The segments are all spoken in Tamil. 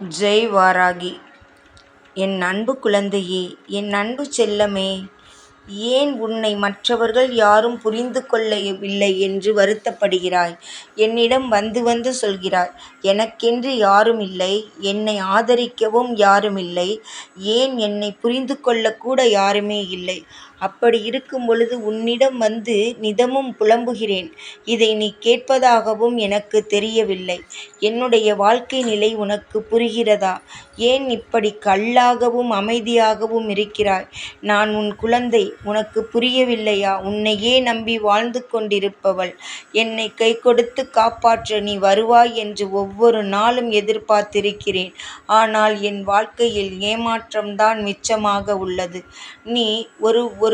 ஜெய் வாராகி. என் அன்பு குழந்தையே என் அன்பு செல்லமே ஏன் உன்னை மற்றவர்கள் யாரும் புரிந்து கொள்ளவில்லை என்று வருத்தப்படுகிறாய்? என்னிடம் வந்து வந்து சொல்கிறாய் எனக்கென்று யாரும் இல்லை என்னை ஆதரிக்கவும் யாரும் இல்லை ஏன் என்னை புரிந்து கொள்ளக்கூட யாருமே இல்லை அப்படி இருக்கும் பொழுது உன்னிடம் வந்து நிதமும் புலம்புகிறேன். இதை நீ கேட்பதாகவும் எனக்கு தெரியவில்லை. என்னுடைய வாழ்க்கை நிலை உனக்கு புரிகிறதா? ஏன் இப்படி கல்லாகவும் அமைதியாகவும் இருக்கிறாய்? நான் உன் குழந்தை உனக்கு புரியவில்லையா? உன்னையே நம்பி வாழ்ந்து கொண்டிருப்பவள். என்னை கை கொடுத்து காப்பாற்ற நீ வருவாய் என்று ஒவ்வொரு நாளும் எதிர்பார்த்திருக்கிறேன். ஆனால் என் வாழ்க்கையில் ஏமாற்றம்தான் மிச்சமாக உள்ளது. நீ ஒரு ஒரு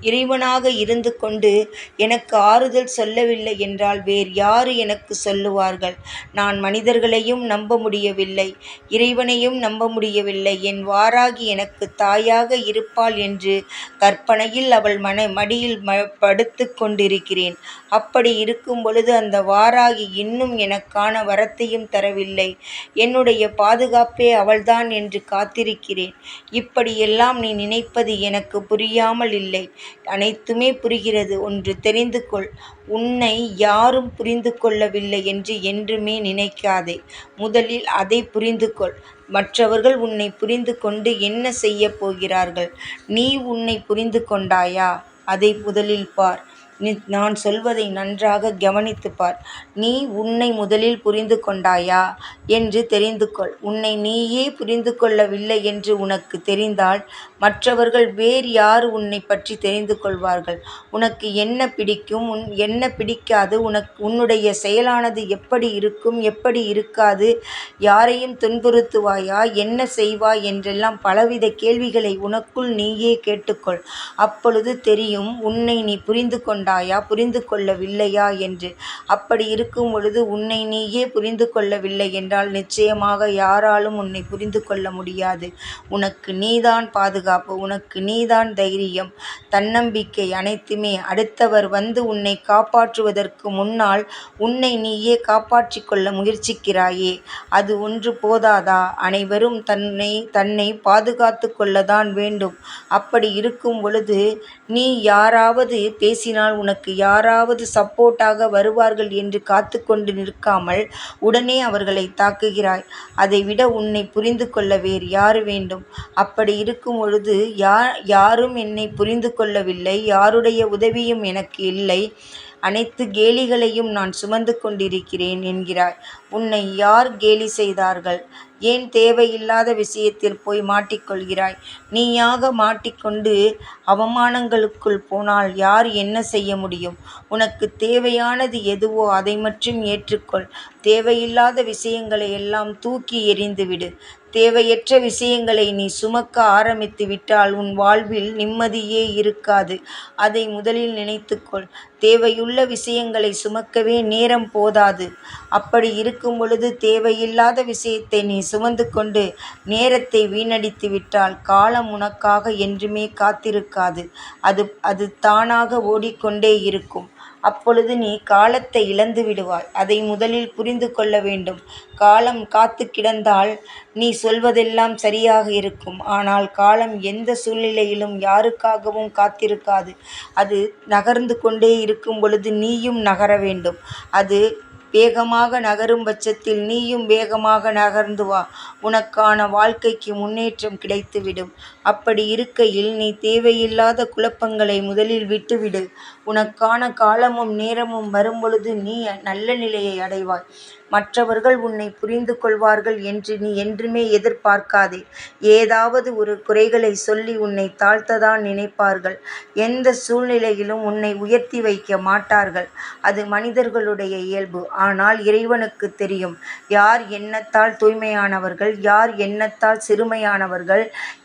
இறைவனாக இருந்து கொண்டு எனக்கு ஆறுதல் சொல்லவில்லை என்றால் வேறு யார் எனக்கு சொல்லுவார்கள்? நான் மனிதர்களையும் நம்ப முடியவில்லை இறைவனையும் நம்ப முடியவில்லை. என் வாராகி எனக்கு தாயாக இருப்பாள் என்று கற்பனையில் அவள் மன மடியில் ம படுத்து கொண்டிருக்கிறேன். அப்படி இருக்கும் பொழுது அந்த வாராகி இன்னும் எனக்கான வரத்தையும் தரவில்லை. என்னுடைய பாதுகாப்பே அவள்தான் என்று காத்திருக்கிறேன். இப்படியெல்லாம் நீ நினைப்பது எனக்கு புரியாமல் இல்லை. அனைத்துமே புரிகிறது. ஒன்று தெரிந்து கொள். உன்னை யாரும் புரிந்து கொள்ளவில்லை என்று என்றுமே நினைக்காதே. முதலில் அதை புரிந்து கொள். மற்றவர்கள் உன்னை புரிந்து கொண்டு என்ன செய்ய போகிறார்கள்? நீ உன்னை புரிந்து கொண்டாயா? அதை முதலில் பார். நீ நான் சொல்வதை நன்றாக கவனித்துப் பார் நீ உன்னை முதலில் புரிந்து கொண்டாயா என்று தெரிந்து கொள். உன்னை நீயே புரிந்து கொள்ளவில்லை என்று உனக்கு தெரிந்தால் மற்றவர்கள் வேறு யார் உன்னை பற்றி தெரிந்து கொள்வார்கள்? உனக்கு என்ன பிடிக்கும்? உன் என்ன பிடிக்காது? உனக்கு உன்னுடைய செயலானது எப்படி இருக்கும்? எப்படி இருக்காது? யாரையும் துன்புறுத்துவாயா? என்ன செய்வாய் என்றெல்லாம் பலவித கேள்விகளை உனக்குள் நீயே கேட்டுக்கொள். அப்பொழுது தெரியும் உன்னை நீ புரிந்து கொண்டாயா புரிந்து கொள்ளவில்லையா? என்று. அப்படி இருக்கும் பொழுது உன்னை நீயே புரிந்து கொள்ளவில்லை என்றால் நிச்சயமாக யாராலும் உன்னை புரிந்து கொள்ள முடியாது. உனக்கு நீதான் பாதுகாப்பு உனக்கு நீதான் தைரியம். தன்னம்பிக்கை அனைத்துமே. அடுத்தவர் வந்து உன்னை காப்பாற்றுவதற்கு முன்னால் உன்னை நீயே காப்பாற்றிக் கொள்ள முயற்சிக்கிறாயே. அது ஒன்று போதாதா? அனைவரும் தன்னை தன்னை பாதுகாத்து கொள்ளதான் வேண்டும். அப்படி இருக்கும் பொழுது நீ யாராவது பேசினால் உனக்கு யாராவது சப்போர்ட்டாக வருவார்கள் என்று காத்து கொண்டு நிற்காமல் உடனே அவர்களை தாக்குகிறாய். அதைவிட உன்னை புரிந்து கொள்ள வேறு யார் வேண்டும்? அப்படி இருக்கும் பொழுது யார் யாரும் என்னை புரிந்து கொள்ளவில்லை. யாருடைய உதவியும் எனக்கு இல்லை. அனைத்து கேலிகளையும் நான் சுமந்து கொண்டிருக்கிறேன் என்கிறாய். உன்னை யார் கேலி செய்தார்கள்? ஏன் தேவையில்லாத விஷயத்தில் போய் மாட்டிக்கொள்கிறாய்? நீயாக மாட்டிக்கொண்டு அவமானங்களுக்குள் போனால் யார் என்ன செய்ய முடியும்? உனக்கு தேவையானது எதுவோ அதை மட்டும் ஏற்றுக்கொள். தேவையில்லாத விஷயங்களை எல்லாம் தூக்கி எறிந்துவிடு. தேவையற்ற விஷயங்களை நீ சுமக்க ஆரம்பித்து விட்டால் உன் வாழ்வில் நிம்மதியே இருக்காது. அதை முதலில் நினைத்துக்கொள். தேவையுள்ள விஷயங்களை சுமக்கவே நேரம் போதாது. அப்படி இருக்கும் பொழுது தேவையில்லாத விஷயத்தை நீ சுமந்து கொண்டு நேரத்தை வீணடித்து விட்டால் காலம் உனக்காக என்றுமே காத்திருக்காது. அது அது தானாக ஓடிக்கொண்டே இருக்கும். அப்பொழுது நீ காலத்தை இழந்து விடுவாய். அதை முதலில் புரிந்து கொள்ள வேண்டும். காலம் காத்து கிடந்தால் நீ சொல்வதெல்லாம் சரியாக இருக்கும். ஆனால் காலம் எந்த சூழ்நிலையிலும் யாருக்காகவும் காத்திருக்காது. அது நகர்ந்து கொண்டே இருக்கும் பொழுது நீயும் நகர வேண்டும். அது வேகமாக நகரும் பட்சத்தில் நீயும் வேகமாக நகர்ந்து வா. உனக்கான வாழ்க்கைக்கு முன்னேற்றம் கிடைத்துவிடும். அப்படி இருக்கையில் நீ தேவையில்லாத குழப்பங்களை முதலில் விட்டுவிடு. உனக்கான காலமும் நேரமும் வரும்பொழுது நீ நல்ல நிலையை அடைவாய். மற்றவர்கள் உன்னை புரிந்து கொள்வார்கள் என்று நீ என்றுமே எதிர்பார்க்காதே. ஏதாவது ஒரு குறைகளை சொல்லி உன்னை தாழ்த்ததான் நினைப்பார்கள். எந்த சூழ்நிலையிலும் உன்னை உயர்த்தி வைக்க மாட்டார்கள். அது மனிதர்களுடைய இயல்பு. ஆனால் இறைவனுக்கு தெரியும் யார் எண்ணத்தால் தூய்மையானவர்கள் யார் எண்ணத்தால் சிறுமையானவர்கள்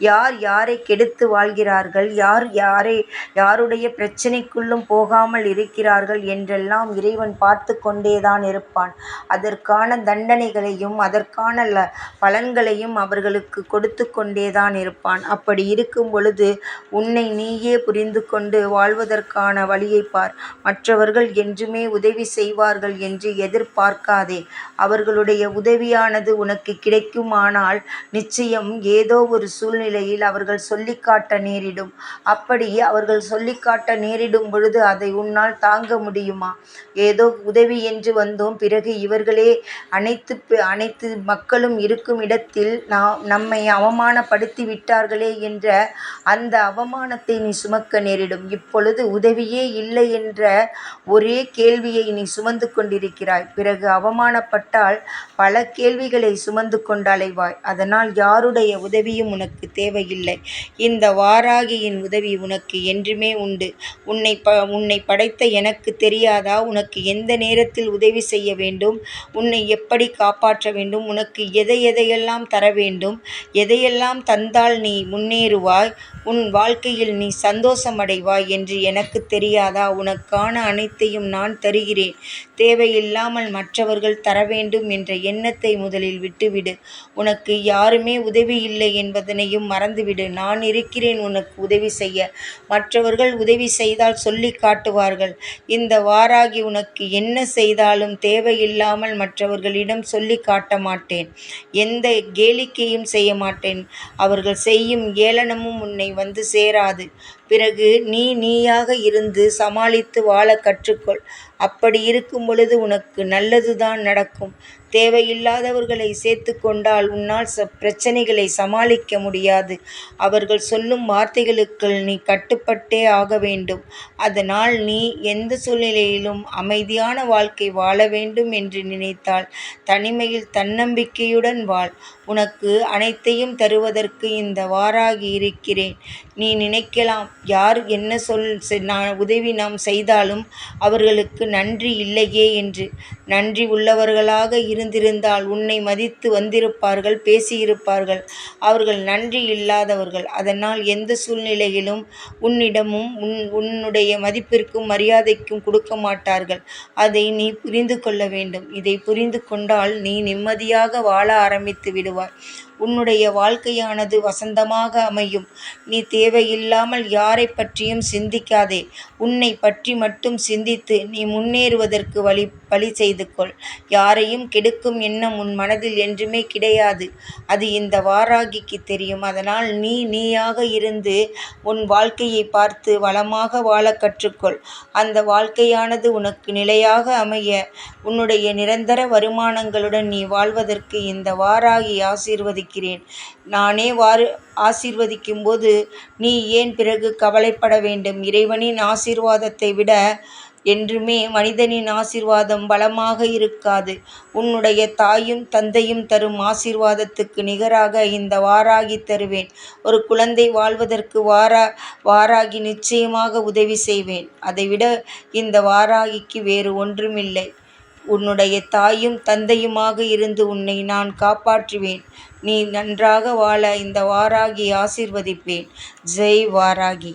யார் யாரை கெடுத்து வாழ்கிறார்கள் யார் யாரை யாருடைய பிரச்சனைக்குள்ளும் போகாமல் இருக்கிறார்கள் என்றெல்லாம் இறைவன் பார்த்து கொண்டேதான் இருப்பான். அதற்கு அதற்கான தண்டனைகளையும் அதற்கான பலன்களையும் அவர்களுக்கு கொடுத்து கொண்டேதான் இருப்பான். அப்படி இருக்கும் பொழுது உன்னை நீயே புரிந்து கொண்டு வாழ்வதற்கான வழியைப் பார். மற்றவர்கள் என்றுமே உதவி செய்வார்கள் என்று எதிர்பார்க்காதே. அவர்களுடைய உதவியானது உனக்கு கிடைக்குமானால் நிச்சயம் ஏதோ ஒரு சூழ்நிலையில் அவர்கள் சொல்லிக்காட்ட நேரிடும். அப்படி அவர்கள் சொல்லிக்காட்ட நேரிடும் பொழுது அதை உன்னால் தாங்க முடியுமா? ஏதோ உதவி என்று வந்தோம் பிறகு இவர்களே அனைத்து அனைத்து மக்களும் இருக்கும் இடத்தில் நாம் நம்மை அவமானப்படுத்தி விட்டார்களே என்ற அந்த அவமானத்தை நீ சுமக்க நேரிடும். இப்பொழுது உதவியே இல்லை என்ற ஒரே கேள்வியை நீ சுமந்து கொண்டிருக்கிறாய். பிறகு அவமானப்பட்டால் பல கேள்விகளை சுமந்து கொண்டு அலைவாய். அதனால் யாருடைய உதவியும் உனக்கு தேவையில்லை. இந்த வாராகியின் உதவி உனக்கு என்றுமே உண்டு. உன்னை ப உன்னை படைத்த எனக்கு தெரியாதா உனக்கு எந்த நேரத்தில் உதவி செய்ய வேண்டும் உன்னை எப்படி காப்பாற்ற வேண்டும்? உனக்கு எதை எதையெல்லாம் தர வேண்டும்? எதையெல்லாம் தந்தால் நீ முன்னேறுவாய்? உன் வாழ்க்கையில் நீ சந்தோஷமடைவாய் என்று எனக்கு தெரியாதா? உனக்கான அனைத்தையும் நான் தருகிறேன். தேவையில்லாமல் மற்றவர்கள் தர வேண்டும் என்ற எண்ணத்தை முதலில் விட்டுவிடு. உனக்கு யாருமே உதவி இல்லை என்பதனையும் மறந்துவிடு. நான் இருக்கிறேன் உனக்கு உதவி செய்ய. மற்றவர்கள் உதவி செய்தால் சொல்லி காட்டுவார்கள். இந்த வாராகி உனக்கு என்ன செய்தாலும் தேவையில்லாமல் மற்றவர்களிடம் சொல்லி காட்ட மாட்டேன். எந்த கேளிக்கையும் செய்ய மாட்டேன். அவர்கள் செய்யும் ஏளனமும் உன்னை வந்து சேராது. பிறகு நீ நீயாக இருந்து சமாளித்து வாழ கற்றுக்கொள். அப்படி இருக்கும் பொழுது உனக்கு நல்லதுதான் நடக்கும். தேவையில்லாதவர்களை சேர்த்து கொண்டால் உன்னால் ச பிரச்சனைகளை சமாளிக்க முடியாது. அவர்கள் சொல்லும் வார்த்தைகளுக்கு நீ கட்டுப்பட்டே ஆக வேண்டும். அதனால் நீ எந்த சூழ்நிலையிலும் அமைதியான வாழ்க்கை வாழ வேண்டும் என்று நினைத்தால் தனிமையில் தன்னம்பிக்கையுடன் வாழ். உனக்கு அனைத்தையும் தருவதற்கு இந்த வாராகி இருக்கிறேன். நீ நினைக்கலாம் யார் என்ன சொல் நான் உதவி நாம் செய்தாலும் அவர்களுக்கு நன்றி இல்லையே என்று. நன்றி உள்ளவர்களாக இருந்திருந்தால் உன்னை மதித்து வந்திருப்பார்கள் பேசியிருப்பார்கள். அவர்கள் நன்றி இல்லாதவர்கள். அதனால் எந்த சூழ்நிலையிலும் உன்னிடமும் உன் உன்னுடைய மதிப்பிற்கும் மரியாதைக்கும் கொடுக்க மாட்டார்கள். அதை நீ புரிந்து கொள்ள வேண்டும். இதை புரிந்து கொண்டால் நீ நிம்மதியாக வாழ ஆரம்பித்து விடுவாய். உன்னுடைய வாழ்க்கையானது வசந்தமாக அமையும். நீ தேவையில்லாமல் யாரை பற்றியும் சிந்திக்காதே. உன்னை பற்றி மட்டும் சிந்தித்து நீ முன்னேறுவதற்கு வழி பழி செய்து கொள். யாரையும் கெடுக்கும் எண்ணம் உன் மனதில் என்றுமே கிடையாது. அது இந்த வாராகிக்கு தெரியும். அதனால் நீ நீயாக இருந்து உன் வாழ்க்கையை பார்த்து வளமாக வாழ கற்றுக்கொள். அந்த வாழ்க்கையானது உனக்கு நிலையாக அமைய உன்னுடைய நிரந்தர வருமானங்களுடன் நீ வாழ்வதற்கு இந்த வாராகி ஆசீர்வதிக்கிறேன். நானே வாரு ஆசீர்வதிக்கும் போது நீ ஏன் பிறகு கவலைப்பட வேண்டும்? இறைவனின் ஆசீர்வாதத்தை விட என்றுமே மனிதனின் ஆசிர்வாதம் பலமாக இருக்காது. உன்னுடைய தாயும் தந்தையும் தரும் ஆசிர்வாதத்துக்கு நிகராக இந்த வாராகி தருவேன். ஒரு குழந்தை வாழ்வதற்கு வாரா வாராகி நிச்சயமாக உதவி செய்வேன். அதைவிட இந்த வாராகிக்கு வேறு ஒன்றுமில்லை. உன்னுடைய தாயும் தந்தையுமாக இருந்து உன்னை நான் காப்பாற்றுவேன். நீ நன்றாக வாழ இந்த வாராகி ஆசிர்வதிப்பேன். ஜெய் வாராகி.